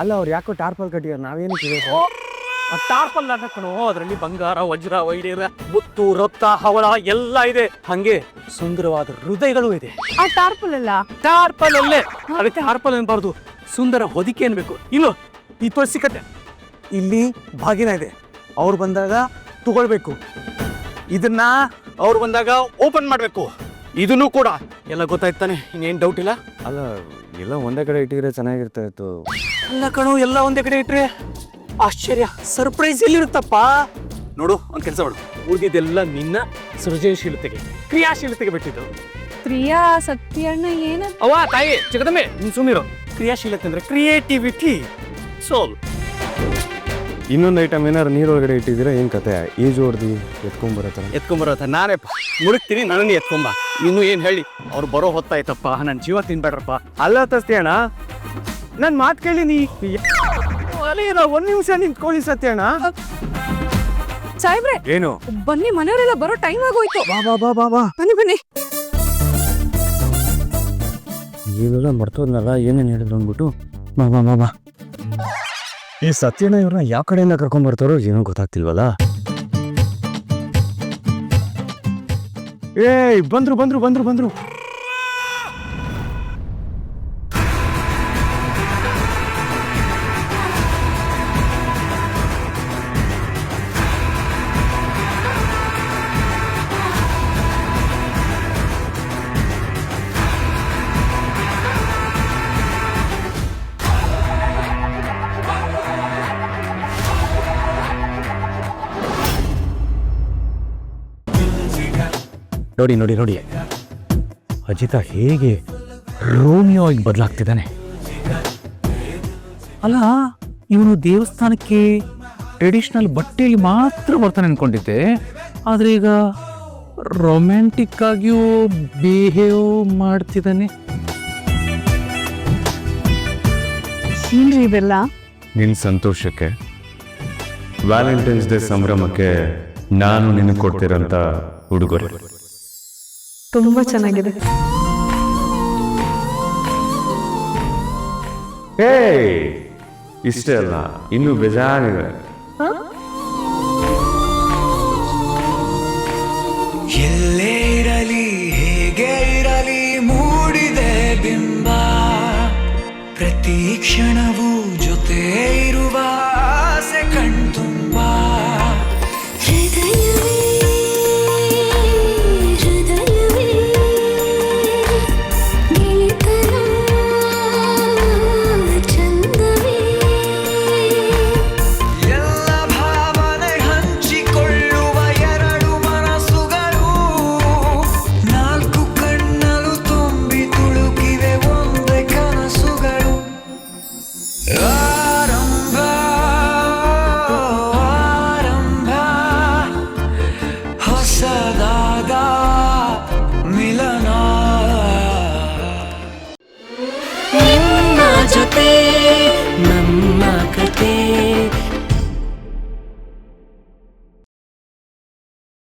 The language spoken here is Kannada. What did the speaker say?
ಅಲ್ಲ ಅವ್ರು ಯಾಕೋ ಟಾರ್ಪಲ್ ಕಟ್ಟಿದ್ರು? ನಾವೇನು ಕೇಳಿದ್ರು ಆ ಟಾರ್ಪಲ್ ಕಣೋ ಅದರಲ್ಲಿ ಬಂಗಾರ ವಜ್ರ ವೈಡೇರ ಮುತ್ತು ರಕ್ತ ಹವಳ ಎಲ್ಲ ಇದೆ. ಹಂಗೆ ಸುಂದರವಾದ ಹೃದಯಗಳು ಇದೆ. ಆ ಟಾರ್ಪಲ್ ಅಲ್ಲ? ಟಾರ್ಪಲ್ ಅಲ್ಲೇ ಅದಕ್ಕೆ ಟಾರ್ಪಲ್ ಅನ್ಬಾರ್ದು ಸುಂದರ ಹೊದಿಕೆ ಅನ್ಬೇಕು. ಇಲ್ಲೋ ಈ ಸಿಕ್ಕತ್ತೆ ಇಲ್ಲಿ ಬಾಗಿನ ಇದೆ. ಅವ್ರು ಬಂದಾಗ ತಗೊಳ್ಬೇಕು. ಇದನ್ನ ಅವ್ರು ಬಂದಾಗ ಓಪನ್ ಮಾಡಬೇಕು. ಇದನ್ನು ಕೂಡ. ಎಲ್ಲ ಗೊತ್ತಾಯ್ತಾನೆ ಇನ್ನೇನ್ ಡೌಟ್ ಇಲ್ಲ? ಅಲ್ಲ ಎಲ್ಲ ಒಂದೇ ಕಡೆ ಇಟ್ಟಿದ್ರೆ ಚೆನ್ನಾಗಿರ್ತಾ ಇತ್ತು ಅಲ್ಲ ಕಣು ಎಲ್ಲ ಒಂದೇ ಕಡೆ ಇಟ್ರೆ ಆಶ್ಚರ್ಯ. ಸರ್ಪ್ರೈಸ್ ಎಲ್ಲಿರುತ್ತಪ್ಪ? ನೋಡು ಒಂದ್ ಕೆಲಸ ಮಾಡು. ಉಳಿದಿದ್ದೆಲ್ಲ ನಿನ್ನ ಸೃಜನಶೀಲತೆಗೆ ಕ್ರಿಯಾಶೀಲತೆಗೆ ಬಿಟ್ಟಿದ್ದು. ಪ್ರಿಯಾ ಸತ್ಯಣ್ಣ ಏನ ಅವ ತಾಯಿ ಜಗದಮ್ಮೆ ನೀನ್ ಸುಮ್ಮಿರು ಕ್ರಿಯಾಶೀಲತೆ ಅಂದ್ರೆ ಕ್ರಿಯೇಟಿವಿಟಿ ಸೋಲ್ ಇನ್ನೊಂದು ಐಟಮ್ ಏನಾರು ನೀರೊಳಗಡೆ ಇಟ್ಟಿದ್ದೀರಾ? ಏನು ಕತೆ? ಈಜು ಹೊಡ್ದು ಎತ್ಕೊಂಡ್ಬರತ್ತ ಎತ್ಕೊಂಬರತ್ತ ನಾನೇ ಮುಳುಗ್ತೀನಿ ನನ್ನನ್ನು ಎತ್ಕೊಂಬ ಇನ್ನು ಏನ್ ಹೇಳಿ? ಅವ್ರು ಬರೋ ಹೊತ್ತಾಯ್ತಪ್ಪ ನನ್ನ ಜೀವ ತಿನ್ಬೇಡ್ರಪ್ಪ. ಅಲ್ಲ ತಸ್ತಿ ಅಣ್ಣ ನನ್ನ ಮಾತು ಕೇಳಿ ನೀ ಅಲ್ಲ ಒಂದು ನಿಮಿಷ ನಿಂತ್ಕೊಳ್ಳಿ ಸತ್ಯಣ್ಣ. ಸಾಹೇಬ್ರೆ ಏನು? ಬನ್ನಿ ಮನೆಯವರೆಲ್ಲ ಬರೋ ಟೈಮ್ ಆಗೋಯ್ತು. ಬಾ ಬಾ ಬಾ ಬಾ ಬಾ. ಬನ್ನಿ ಬನ್ನಿ. ಇವೆಲ್ಲ ಮರ್ತೋದ್ನಲ್ಲ ಏನೇನು ಹೇಳಿದ್ರು ಅಂದ್ಬಿಟ್ಟು? ಬಾ ಬಾ ಬಾ ಬಾ. ಈ ಸತ್ಯಣ್ಣ ಇವ್ರನ್ನ ಯಾವ ಕಡೆಯಿಂದ ಕರ್ಕೊಂಡ್ ಬರ್ತಾರೋ ಏನೋ ಗೊತ್ತಾಗ್ತಿಲ್ವಲ್ಲ? ಏಯ್ ಬಂದ್ರು ಬಂದ್ರು ಬಂದ್ರು ಬಂದ್ರು. ನೋಡಿ ನೋಡಿ ನೋಡಿ. ಅಜಿತ ಹೇಗೆ ರೋಮಿಯೋ ಆಗಿ ಬದಲಾಗ್ತಿದ್ದಾನೆ? ಅಲ್ಲ ಇವನು ದೇವಸ್ಥಾನಕ್ಕೆ ಟ್ರೆಡಿಷನಲ್ ಬಟ್ಟೆಯಲ್ಲಿ ಮಾತ್ರ ಬರ್ತಾನೆ ಅನ್ಕೊಂಡಿದ್ದೆ. ಆದ್ರೆ ಈಗ ರೊಮ್ಯಾಂಟಿಕ್ ಆಗಿಯೂ ಬಿಹೇವ್ ಮಾಡ್ತಿದ್ದಾನೆ. ಏನ್ರಿ ಇದೆಲ್ಲ ನಿನ್ನ ಸಂತೋಷಕ್ಕೆ ವ್ಯಾಲೆಂಟೈನ್ಸ್ ಡೇ ಸಂಭ್ರಮಕ್ಕೆ ನಾನು ನಿನಗೆ ಕೊಡ್ತಿರಂತ ಉಡುಗೊರೆ. ತುಂಬಾ ಚೆನ್ನಾಗಿದೆ. ಹೇ ಇಷ್ಟೇ ಅಲ್ಲ ಇನ್ನೂ ಬೇಜಾರಿದೆ. ಎಲ್ಲೇ ಇರಲಿ ಹೇಗೆ ಇರಲಿ ಮೂಡಿದೆ ಬಿಂಬ. ಪ್ರತಿ ಕ್ಷಣವೂ ಜೊತೆ